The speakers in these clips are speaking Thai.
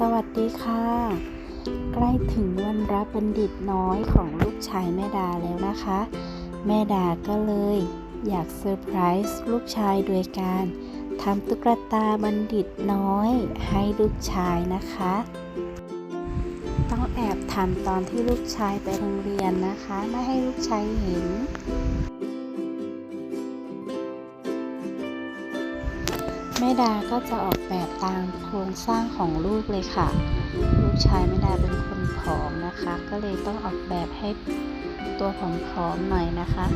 สวัสดีค่ะ ใกล้ถึงวันรับบัณฑิตน้อยของลูกชายแม่ดาแล้วนะคะ แม่ดาก็เลยอยากเซอร์ไพรส์ลูกชายโดยการทำตุ๊กตาบัณฑิตน้อยให้ลูกชายนะคะ ต้องแอบทำตอนที่ลูกชายไปโรงเรียนนะคะ ไม่ให้ลูกชายเห็น แม่ดาก็จะออกแบบตามโครงสร้างของลูกเลยค่ะ ลูกชายแม่ดาเป็นคนผอมนะคะ ก็เลยต้องออกแบบให้ตัวผอมๆหน่อยนะคะ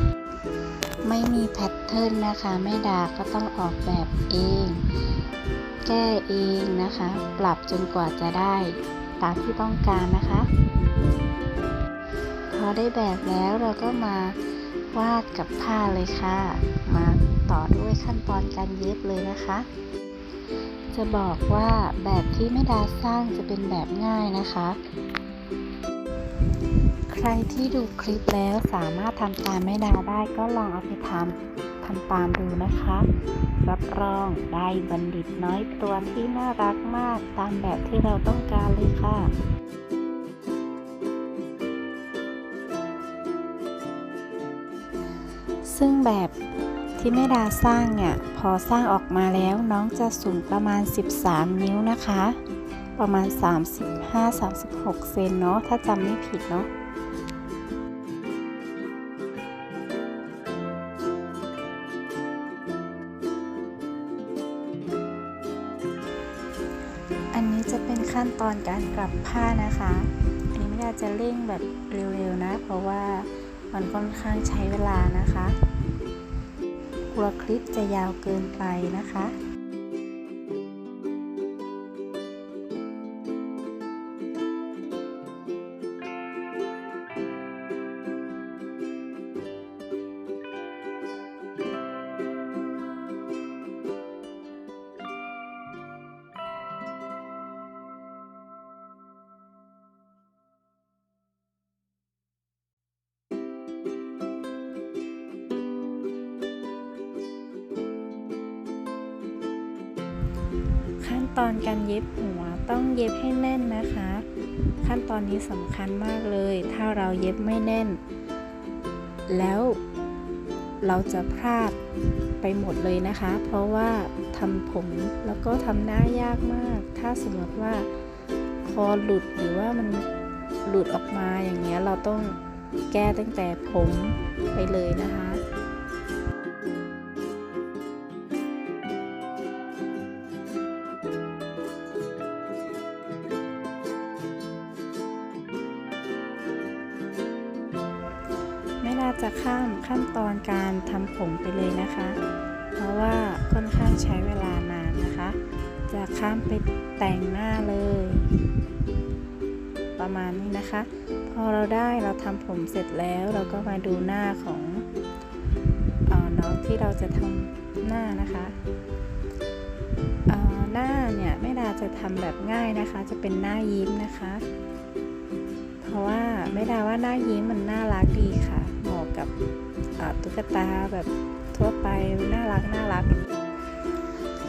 ไม่มีแพทเทิร์นนะคะแม่ดาก็ต้องออกแบบเอง แก้เองนะคะ ปรับจนกว่าจะได้ตามที่ต้องการนะคะ พอได้แบบแล้วเราก็มาวาดกับผ้าเลยค่ะ มา ต่อด้วยขั้นตอนการเย็บเลยนะคะ จะบอกว่าแบบที่แม่ดาสร้างจะเป็นแบบง่ายนะคะ ใครที่ดูคลิปแล้วสามารถทำตามแม่ดาได้ก็ลองเอาไปทำทำตามดูนะคะ รับรองได้บัณฑิตน้อยตัวที่น่ารักมากตามแบบที่เราต้องการเลยค่ะซึ่งแบบ ที่แม่ดาสร้างเนี่ย พอสร้างออกมาแล้วน้องจะสูงประมาณ 13 นิ้วนะคะ ประมาณ 35-36 เซนเนาะถ้าจำไม่ผิดเนาะอันนี้จะเป็นขั้นตอนการกลับผ้านะคะ อันนี้ไม่ได้จะเร่งแบบเร็วๆนะ เพราะว่ามันค่อนข้างใช้เวลานะคะ กลัวคลิปจะยาวเกินไปนะคะ ตอนการเย็บหัวต้องเย็บให้แน่นนะคะ ขั้นตอนนี้สำคัญมากเลย ถ้าเราเย็บไม่แน่น แล้วเราจะพลาดไปหมดเลยนะคะ เพราะว่าทำผมแล้วก็ทำหน้ายากมาก ถ้าสมมติว่าคอหลุดหรือว่ามันหลุดออกมาอย่างเงี้ยเราต้องแก้ตั้งแต่ผมไปเลยนะคะ จะข้ามขั้นตอนการทำผมไปเลยนะคะ เพราะว่าค่อนข้างใช้เวลานานนะคะ จะข้ามไปแต่งหน้าเลย ประมาณนี้นะคะ พอเราได้เราทำผมเสร็จแล้วเราก็มาดูหน้าของออน้องที่เราจะทำหน้านะคะหน้าเนี่ยแม่ดาจะทำแบบง่ายนะคะ จะเป็นหน้ายิ้มนะคะ เพราะว่าไม่ดาว่าหน้ายิ้มมันน่ารักดีค่ะ กับตุ๊กตาแบบทั่วไปน่ารักน่ารัก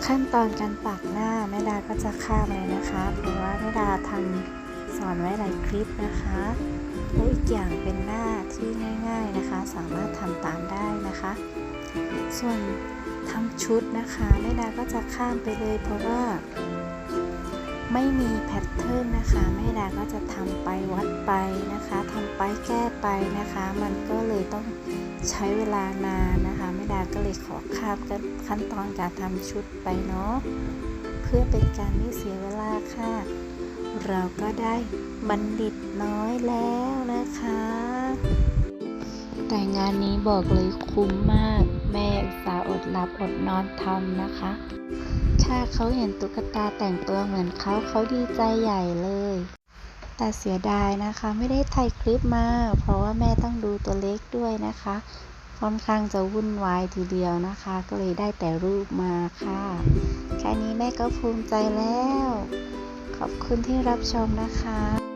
ขั้นตอนการปักหน้าแม่ดาก็จะข้ามเลยนะคะเพราะว่าแม่ดาทำสอนไว้หลายคลิปนะคะแล้วอีกอย่างเป็นหน้าที่ง่าย ๆนะคะ สามารถทำตามได้นะคะ ส่วนทำชุดนะคะแม่ดาก็จะข้ามไปเลยเพราะว่า ไม่มีแพทเทิร์นนะคะแม่ดาก็จะทำไปวัดไปนะคะทำไปแก้ไปนะคะ มันก็เลยต้องใช้เวลานานนะคะแม่ดาก็เลยขอข้ามขั้นตอนการทำชุดไปเนาะเพื่อเป็นการไม่เสียเวลาค่ะ เราก็ได้บัณฑิตน้อยแล้วนะคะ แต่งานนี้บอกเลยคุ้มมาก แม่อุตส่าห์อดหลับอดนอนทำนะคะ ถ้าเขาเห็นตุ๊กตาแต่งตัวเหมือนเขาเขาดีใจใหญ่เลย แต่เสียดายนะคะไม่ได้ถ่ายคลิปมา เพราะว่าแม่ต้องดูตัวเล็กด้วยนะคะ ค่อนข้างจะวุ่นวายทีเดียวนะคะ ก็เลยได้แต่รูปมาค่ะ แค่นี้แม่ก็ภูมิใจแล้ว ขอบคุณที่รับชมนะคะ